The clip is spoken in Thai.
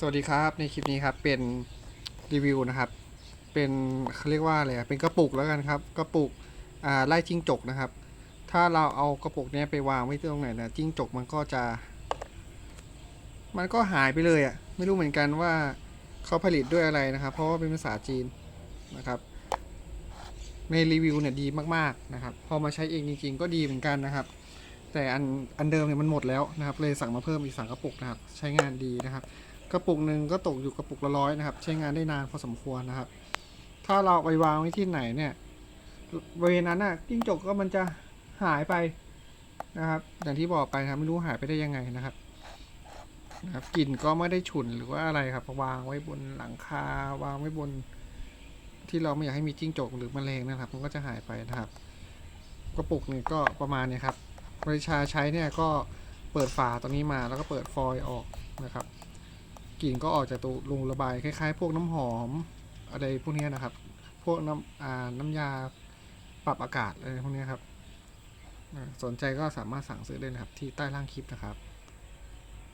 สวัสดีครับในคลิปนี้ครับเป็นรีวิวนะครับ เป็นเขาเรียกว่าอะไรเป็นกระปุกแล้วกันครับกระปุกอ่าไล่จิ้งจกนะครับ ถ้าเราเอากระปุกนี้ไปวางไว้ตรงไหนนะจิ้งจกมันก็จะ มันก็หายไปเลยอะ่ะไม่รู้เหมือนกันว่าเขาผลิตด้วยอะไรนะครับ เพราะว่าเป็นภาษาจีนนะครับ ในรีวิวเนี่ยดีมากๆนะครับ พอมาใช้เองจริง ๆ ก็ดีเหมือนกันนะครับแต่อันอันเดิมเนี่ยมันหมดแล้วนะครับ เลยสั่งมาเพิ่มอีกสามกระปุกนะครับ ใช้งานดีนะครับ กระปุกหนึ่งก็ตกอยู่กระปุกละร้อยนะครับ ใช้งานได้นานพอสมควรนะครับ ถ้าเราไปวางไว้ที่ไหนเนี่ยบริเวณนั้นน่ะจิ้งจกก็มันจะหายไปนะครับ อย่างที่บอกไปนะครับไม่รู้หายไปได้ยังไงนะครับนะครับกลิ่นก็ไม่ได้ฉุนหรือว่าอะไรครับวางไว้บนหลังคาวางไว้บน ที่เราไม่อยากให้มีจิ้งจกหรือแมลงนะครับ มันก็จะหายไปนะครับ กระปุกนี่ก็ประมาณนี้ครับบริชาใช้เนี่ยก็เปิดฝาตรงนี้มาแล้วก็เปิดฟอยล์ออกนะครับ กลิ่นก็ออกจากตัวรูระบายคล้ายๆ พวกน้ำหอมอะไรพวกนี้นะครับ พวกน้ำอ่าน้ำยาปรับอากาศอะไรพวกนี้ครับสนใจก็สามารถสั่งซื้อได้นะครับที่ใต้ล่างคลิปนะครับ